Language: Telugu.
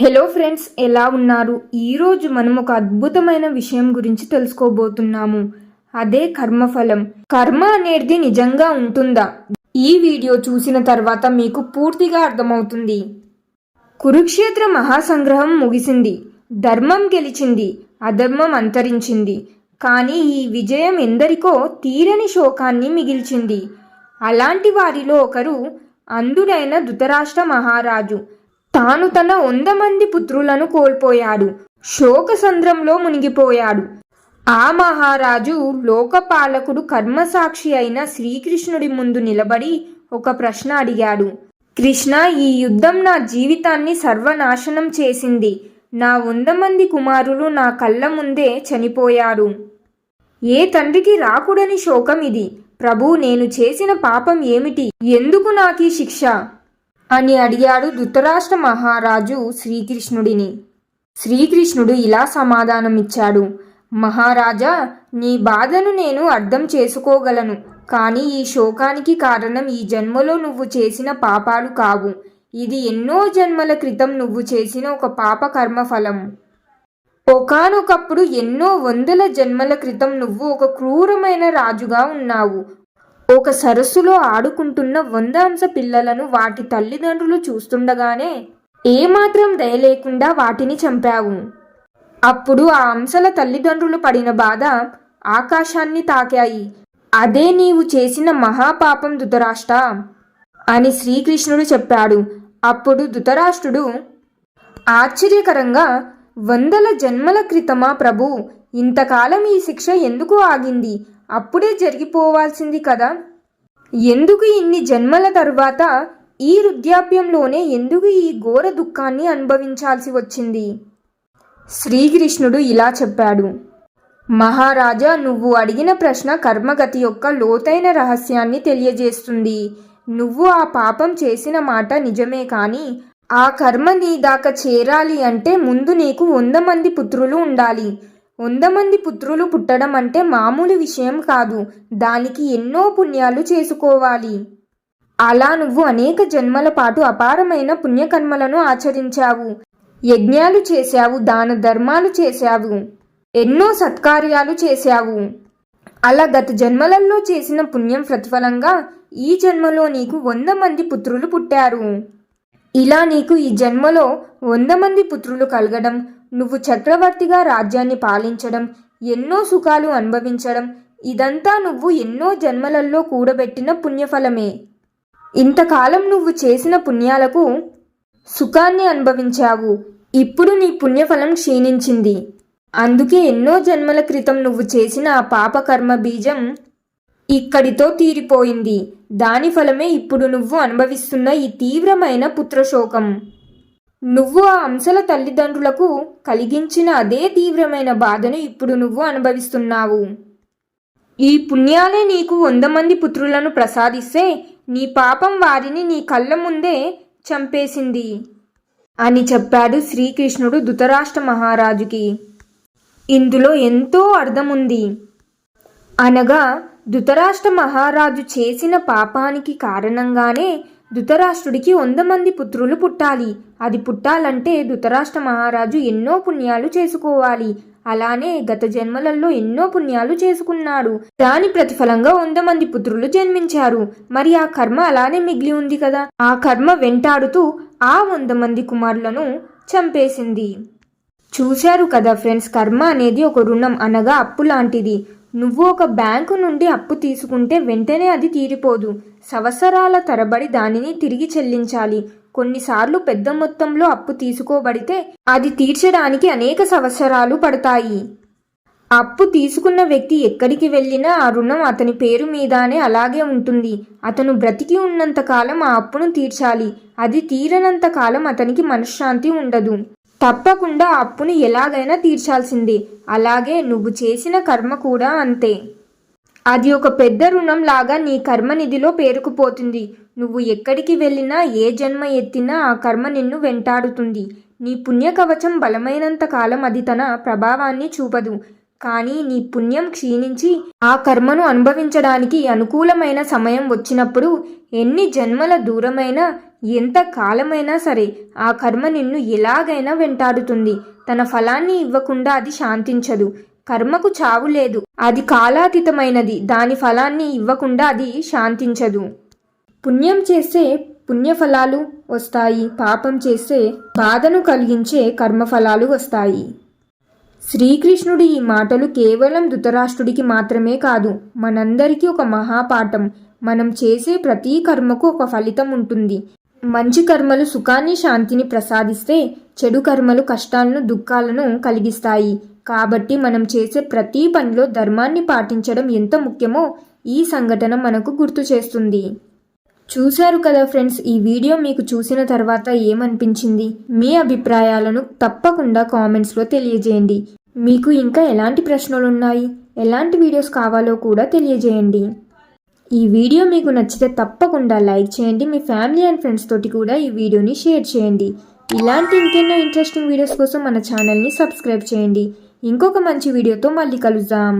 హలో ఫ్రెండ్స్ ఎలా ఉన్నారు? ఈరోజు మనం ఒక అద్భుతమైన విషయం గురించి తెలుసుకోబోతున్నాము. అదే కర్మఫలం. కర్మ అనేది నిజంగా ఉంటుందా? ఈ వీడియో చూసిన తర్వాత మీకు పూర్తిగా అర్థమవుతుంది. కురుక్షేత్ర మహాసంగ్రహం ముగిసింది. ధర్మం గెలిచింది. అధర్మం అంతరించింది. కానీ ఈ విజయం ఎందరికో తీరని శోకాన్ని మిగిల్చింది. అలాంటి వారిలో ఒకరు అంధుడైన ధృతరాష్ట్ర మహారాజు. తాను తన వంద మంది పుత్రులను కోల్పోయాడు. శోకసంద్రంలో మునిగిపోయాడు. ఆ మహారాజు లోకపాలకుడు కర్మసాక్షి అయిన శ్రీకృష్ణుడి ముందు నిలబడి ఒక ప్రశ్న అడిగాడు. కృష్ణ ఈ యుద్ధం నా జీవితాన్ని సర్వనాశనం చేసింది. నా వంద మంది కుమారులు నా కళ్ళ ముందే చనిపోయారు. ఏ తండ్రికి రాకూడని శోకం ఇది ప్రభు నేను చేసిన పాపం ఏమిటి? ఎందుకు నాకీ శిక్ష? అని అడిగాడు ధృతరాష్ట్ర మహారాజు శ్రీకృష్ణుడిని. శ్రీకృష్ణుడు ఇలా సమాధానమిచ్చాడు. మహారాజా నీ బాధను నేను అర్థం చేసుకోగలను. కానీ ఈ శోకానికి కారణం ఈ జన్మలో నువ్వు చేసిన పాపాలు కావు. ఇది ఎన్నో జన్మల క్రితం నువ్వు చేసిన ఒక పాప కర్మఫలం. ఒకానొకప్పుడు ఎన్నో వందల జన్మల క్రితం నువ్వు ఒక క్రూరమైన రాజుగా ఉన్నావు. ఒక సరస్సులో ఆడుకుంటున్న వంద అంశ పిల్లలను వాటి తల్లిదండ్రులు చూస్తుండగానే ఏమాత్రం దయ లేకుండా వాటిని చంపావు. అప్పుడు ఆ అంశల తల్లిదండ్రులు పడిన బాధ ఆకాశాన్ని తాకాయి. అదే నీవు చేసిన మహాపాపం ధృతరాష్ట్ర అని శ్రీకృష్ణుడు చెప్పాడు. అప్పుడు ధృతరాష్ట్రుడు ఆశ్చర్యకరంగా వందల జన్మల క్రితమా ప్రభు? ఇంతకాలం ఈ శిక్ష ఎందుకు ఆగింది? అప్పుడే జరిగిపోవాల్సింది కదా. ఎందుకు ఇన్ని జన్మల తరువాత ఈ వృద్ధాప్యంలోనే ఎందుకు ఈ ఘోర దుఃఖాన్ని అనుభవించాల్సి వచ్చింది? శ్రీకృష్ణుడు ఇలా చెప్పాడు. మహారాజా నువ్వు అడిగిన ప్రశ్న కర్మగతి యొక్క లోతైన రహస్యాన్ని తెలియజేస్తుంది. నువ్వు ఆ పాపం చేసిన మాట నిజమే కానీ ఆ కర్మ నీ దాకా చేరాలి అంటే ముందు నీకు వంద మంది పుత్రులు ఉండాలి. వంద మంది పుత్రులు పుట్టడం అంటే మామూలు విషయం కాదు. దానికి ఎన్నో పుణ్యాలు చేసుకోవాలి. అలా నువ్వు అనేక జన్మల పాటు అపారమైన పుణ్యకర్మలను ఆచరించావు. యజ్ఞాలు చేశావు దాన ధర్మాలు చేశావు ఎన్నో సత్కార్యాలు చేశావు. అలా గత జన్మలలో చేసిన పుణ్యం ప్రతిఫలంగా ఈ జన్మలో నీకు వంద మంది పుత్రులు పుట్టారు. ఇలా నీకు ఈ జన్మలో వంద మంది పుత్రులు కలగడం నువ్వు చక్రవర్తిగా రాజ్యాన్ని పాలించడం ఎన్నో సుఖాలు అనుభవించడం ఇదంతా నువ్వు ఎన్నో జన్మలలో కూడబెట్టిన పుణ్యఫలమే. ఇంతకాలం నువ్వు చేసిన పుణ్యాలకు సుఖాన్ని అనుభవించావు. ఇప్పుడు నీ పుణ్యఫలం క్షీణించింది. అందుకే ఎన్నో జన్మల క్రితం నువ్వు చేసిన ఆ పాపకర్మ బీజం ఇక్కడితో తీరిపోయింది. దాని ఫలమే ఇప్పుడు నువ్వు అనుభవిస్తున్న ఈ తీవ్రమైన పుత్రశోకం. నువ్వు ఆ అంశల తల్లిదండ్రులకు కలిగించిన అదే తీవ్రమైన బాధను ఇప్పుడు నువ్వు అనుభవిస్తున్నావు. ఈ పుణ్యాలే నీకు వంద మంది పుత్రులను ప్రసాదిస్తే నీ పాపం వారిని నీ కళ్ళ ముందే చంపేసింది. అని చెప్పాడు శ్రీకృష్ణుడు ధృతరాష్ట్ర మహారాజుకి. ఇందులో ఎంతో అర్థముంది. అనగా ధృతరాష్ట్ర మహారాజు చేసిన పాపానికి కారణంగానే ధృతరాష్ట్రుడికి వంద మంది పుత్రులు పుట్టాలి. అది పుట్టాలంటే ధృతరాష్ట్ర మహారాజు ఎన్నో పుణ్యాలు చేసుకోవాలి. అలానే గత జన్మలలో ఎన్నో పుణ్యాలు చేసుకున్నాడు. దాని ప్రతిఫలంగా వంద మంది పుత్రులు జన్మించారు. మరి ఆ కర్మ అలానే మిగిలి ఉంది కదా? ఆ కర్మ వెంటాడుతూ ఆ వంద మంది కుమారులను చంపేసింది. చూశారు కదా ఫ్రెండ్స్ కర్మ అనేది ఒక రుణం అనగా అప్పు లాంటిది. నువ్వు ఒక బ్యాంకు నుండి అప్పు తీసుకుంటే వెంటనే అది తీరిపోదు. సంవత్సరాల తరబడి దానిని తిరిగి చెల్లించాలి. కొన్నిసార్లు పెద్ద మొత్తంలో అప్పు తీసుకోబడితే అది తీర్చడానికి అనేక సంవత్సరాలు పడతాయి. అప్పు తీసుకున్న వ్యక్తి ఎక్కడికి వెళ్ళినా ఆ రుణం అతని పేరు మీదానే అలాగే ఉంటుంది. అతను బ్రతికి ఉన్నంతకాలం ఆ అప్పును తీర్చాలి. అది తీరనంత కాలం అతనికి మనశ్శాంతి ఉండదు. తప్పకుండా అప్పుని ఎలాగైనా తీర్చాల్సింది. అలాగే నువ్వు చేసిన కర్మ కూడా అంతే. అది ఒక పెద్ద రుణం లాగా నీ కర్మనిధిలో పేరుకుపోతుంది. నువ్వు ఎక్కడికి వెళ్ళినా ఏ జన్మ ఎత్తినా ఆ కర్మ నిన్ను వెంటాడుతుంది. నీ పుణ్య కవచం బలమైనంత కాలం అది తన ప్రభావాన్ని చూపదు. కానీ నీ పుణ్యం క్షీణించి ఆ కర్మను అనుభవించడానికి అనుకూలమైన సమయం వచ్చినప్పుడు ఎన్ని జన్మల దూరమైనా ఎంత కాలమైనా సరే ఆ కర్మ నిన్ను ఎలాగైనా వెంటాడుతుంది. తన ఫలాన్ని ఇవ్వకుండా అది శాంతించదు. కర్మకు చావు లేదు. అది కాలాతీతమైనది. దాని ఫలాన్ని ఇవ్వకుండా అది శాంతించదు. పుణ్యం చేస్తే పుణ్యఫలాలు వస్తాయి. పాపం చేస్తే బాధను కలిగించే కర్మఫలాలు వస్తాయి. శ్రీకృష్ణుడి ఈ మాటలు కేవలం ధృతరాష్ట్రుడికి మాత్రమే కాదు మనందరికీ ఒక మహాపాఠం. మనం చేసే ప్రతి కర్మకు ఒక ఫలితం ఉంటుంది. మంచి కర్మలు సుఖాన్ని శాంతిని ప్రసాదిస్తే చెడు కర్మలు కష్టాలను దుఃఖాలను కలిగిస్తాయి. కాబట్టి మనం చేసే ప్రతి పనిలో ధర్మాన్ని పాటించడం ఎంత ముఖ్యమో ఈ సంఘటన మనకు గుర్తు చేస్తుంది. చూశారు కదా ఫ్రెండ్స్ ఈ వీడియో మీకు చూసిన తర్వాత ఏమనిపించింది? మీ అభిప్రాయాలను తప్పకుండా కామెంట్స్లో తెలియజేయండి. మీకు ఇంకా ఎలాంటి ప్రశ్నలు ఉన్నాయి ఎలాంటి వీడియోస్ కావాలో కూడా తెలియజేయండి. ఈ వీడియో మీకు నచ్చితే తప్పకుండా లైక్ చేయండి మీ ఫ్యామిలీ అండ్ ఫ్రెండ్స్ తోటి కూడా ఈ వీడియోని షేర్ చేయండి. ఇలాంటి ఇంకెన్నో ఇంట్రెస్టింగ్ వీడియోస్ కోసం మన ఛానల్ని సబ్స్క్రైబ్ చేయండి. ఇంకొక మంచి వీడియోతో మళ్ళీ కలుద్దాం.